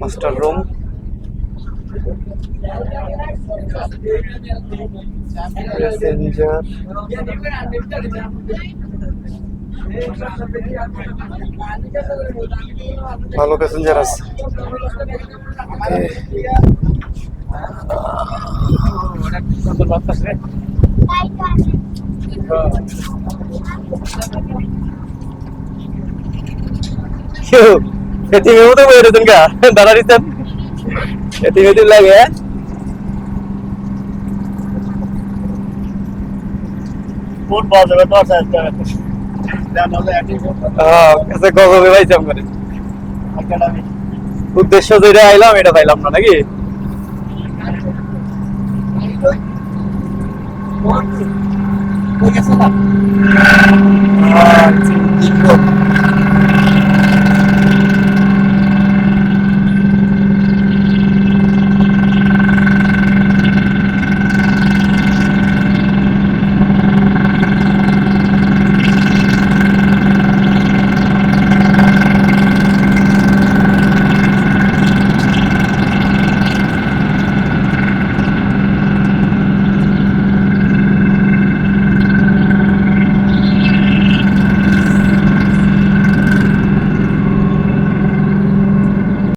Master room passenger ভালো passenger আছে কেউ এটিমের মতো বই রেছেন গা দিচ্ছেন লাগে? কোন বাজারে তো আছে একটা গজবে পাইছিলাম করে উদ্দেশ্য যেটা আইলাম এটা পাইলাম না নাকি